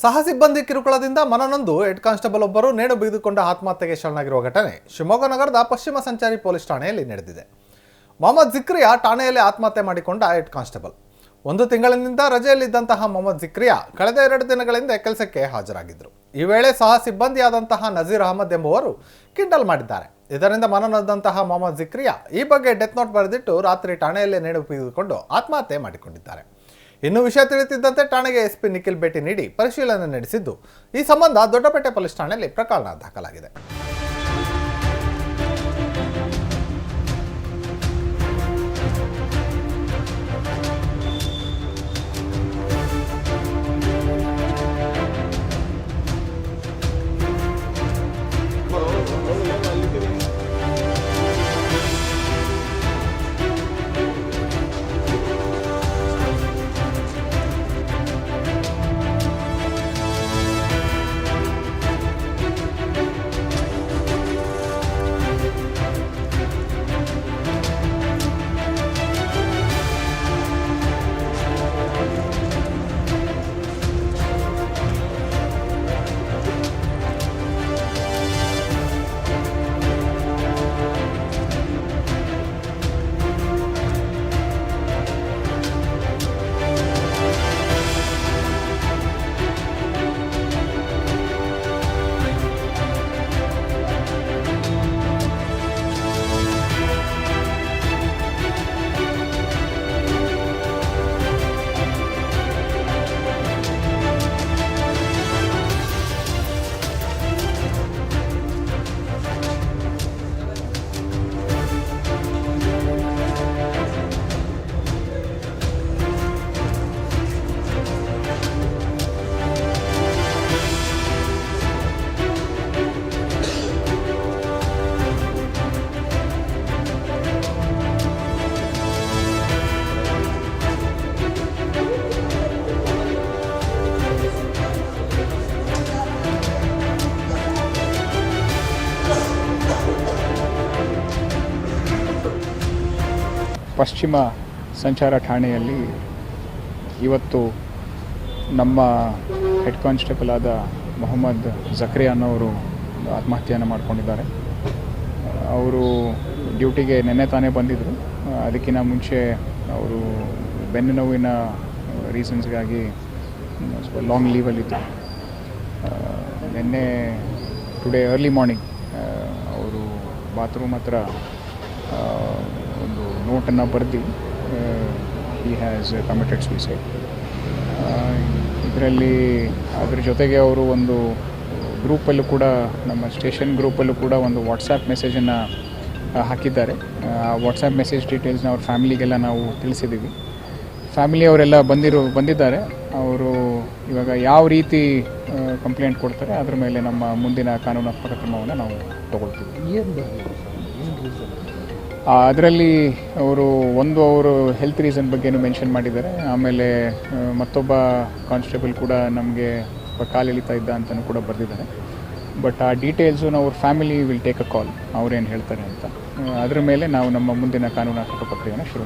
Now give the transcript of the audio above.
ಸಹ ಸಿಬ್ಬಂದಿ ಕಿರುಕುಳದಿಂದ ಮನನೊಂದು head constable ಒಬ್ಬರು ನೇಣು ಬಿಗಿದುಕೊಂಡ ಆತ್ಮಹತ್ಯೆಗೆ ಶರಣಾಗಿರುವ ಘಟನೆ ಶಿವಮೊಗ್ಗ ನಗರದ ಪಶ್ಚಿಮ ಸಂಚಾರಿ ಪೊಲೀಸ್ ಠಾಣೆಯಲ್ಲಿ ನಡೆದಿದೆ. ಮೊಹಮ್ಮದ್ ಜಿಕ್ರಿಯಾ ಠಾಣೆಯಲ್ಲಿ ಆತ್ಮಹತ್ಯೆ ಮಾಡಿಕೊಂಡ ಹೆಡ್ ಕಾನ್ಸ್ಟೇಬಲ್. ಒಂದು ತಿಂಗಳಿನಿಂದ ರಜೆಯಲ್ಲಿದ್ದಂತಹ ಮೊಹಮ್ಮದ್ ಜಿಕ್ರಿಯಾ ಕಳೆದ ಎರಡು ದಿನಗಳಿಂದ ಕೆಲಸಕ್ಕೆ ಹಾಜರಾಗಿದ್ದರು. ಈ ವೇಳೆ ಸಹ ಸಿಬ್ಬಂದಿಯಾದಂತಹ ನಜೀರ್ ಅಹಮದ್ ಎಂಬುವರು ಕಿಂಡಲ್ ಮಾಡಿದ್ದಾರೆ. ಇದರಿಂದ ಮನನೊಂದಂತಹ ಮೊಹಮ್ಮದ್ ಜಿಕ್ರಿಯಾ ಈ ಬಗ್ಗೆ ಡೆತ್ ನೋಟ್ ಬರೆದಿಟ್ಟು ರಾತ್ರಿ ಠಾಣೆಯಲ್ಲೇ ನೇಣು ಬಿಗಿದುಕೊಂಡು ಆತ್ಮಹತ್ಯೆ ಮಾಡಿಕೊಂಡಿದ್ದಾರೆ. ಇನ್ನು ವಿಷಯ ತಿಳಿಯುತ್ತಿದ್ದಂತೆ ಠಾಣೆಗೆ ಎಸ್ಪಿ ನಿಖಿಲ್ ಭೇಟಿ ನೀಡಿ ಪರಿಶೀಲನೆ ನಡೆಸಿದ್ದು. ಈ ಸಂಬಂಧ ದೊಡ್ಡಪೇಟೆ ಪೊಲೀಸ್ ಠಾಣೆಯಲ್ಲಿ ಪ್ರಕರಣ ದಾಖಲಾಗಿದೆ. ಪಶ್ಚಿಮ ಸಂಚಾರ ಠಾಣೆಯಲ್ಲಿ ಇವತ್ತು ನಮ್ಮ ಹೆಡ್ ಕಾನ್ಸ್ಟೇಬಲ್ ಆದ ಮೊಹಮ್ಮದ್ ಜಕ್ರಿಯಾ ಅನ್ನೋರು ಆತ್ಮಹತ್ಯೆಯನ್ನು ಮಾಡಿಕೊಂಡಿದ್ದಾರೆ. ಅವರು ಡ್ಯೂಟಿಗೆ ನಿನ್ನೆ ತಾನೇ ಬಂದಿದ್ದರು ಅದಕ್ಕಿಂತ ಮುಂಚೆ ಅವರು ಬೆನ್ನು ನೋವಿನ ರೀಸನ್ಸ್ಗಾಗಿ ಸ್ವಲ್ಪ ಲಾಂಗ್ ಲೀವಲ್ಲಿತ್ತು ನಿನ್ನೆ ಟುಡೇ ಅರ್ಲಿ ಮಾರ್ನಿಂಗ್ ಅವರು ಬಾತ್ರೂಮ್ ಹತ್ರ ಒಂದು ನೋಟನ್ನು ಬರೆದು ಈ ಹ್ಯಾಸ್ ಕಮಿಟೆಡ್ ಸೂಸೈಡ್ ಇದರಲ್ಲಿ ಅದ್ರ ಜೊತೆಗೆ ಅವರು ಒಂದು ಗ್ರೂಪಲ್ಲೂ ಕೂಡ, ನಮ್ಮ ಸ್ಟೇಷನ್ ಗ್ರೂಪಲ್ಲೂ ಕೂಡ ಒಂದು ವಾಟ್ಸಾಪ್ ಮೆಸೇಜನ್ನು ಹಾಕಿದ್ದಾರೆ. ಆ ವಾಟ್ಸಪ್ ಮೆಸೇಜ್ ಡೀಟೇಲ್ಸ್ನ ಅವ್ರ ಫ್ಯಾಮಿಲಿಗೆಲ್ಲ ನಾವು ತಿಳಿಸಿದ್ದೀವಿ. ಫ್ಯಾಮಿಲಿ ಅವರೆಲ್ಲ ಬಂದಿರೋ, ಬಂದಿದ್ದಾರೆ. ಅವರು ಇವಾಗ ಯಾವ ರೀತಿ ಕಂಪ್ಲೇಂಟ್ ಕೊಡ್ತಾರೆ, ಅದ್ರ ಮೇಲೆ ನಮ್ಮ ಮುಂದಿನ ಕಾನೂನಾತ್ಮಕ ಕ್ರಮವನ್ನು ನಾವು ತಗೊಳ್ತೀವಿ. ಅದರಲ್ಲಿ ಅವರು ಒಂದು ಅವರು ಹೆಲ್ತ್ ರೀಸನ್ ಬಗ್ಗೆನೂ ಮೆನ್ಷನ್ ಮಾಡಿದ್ದಾರೆ. ಆಮೇಲೆ ಮತ್ತೊಬ್ಬ ಕಾನ್ಸ್ಟೇಬಲ್ ಕೂಡ ನಮಗೆ ಕಾಲು ಎಳಿತಾ ಇದ್ದ ಅಂತಲೂ ಕೂಡ ಬರೆದಿದ್ದಾರೆ. ಬಟ್ ಆ ಡೀಟೇಲ್ಸು ನಾವು ಅವ್ರ family will take a call ಅವ್ರೇನು ಹೇಳ್ತಾರೆ ಅಂತ. ಅದರ ಮೇಲೆ ನಾವು ನಮ್ಮ ಮುಂದಿನ ಕಾನೂನಾತ್ಮಕ ಪ್ರಕ್ರಿಯೆಯನ್ನು ಶುರು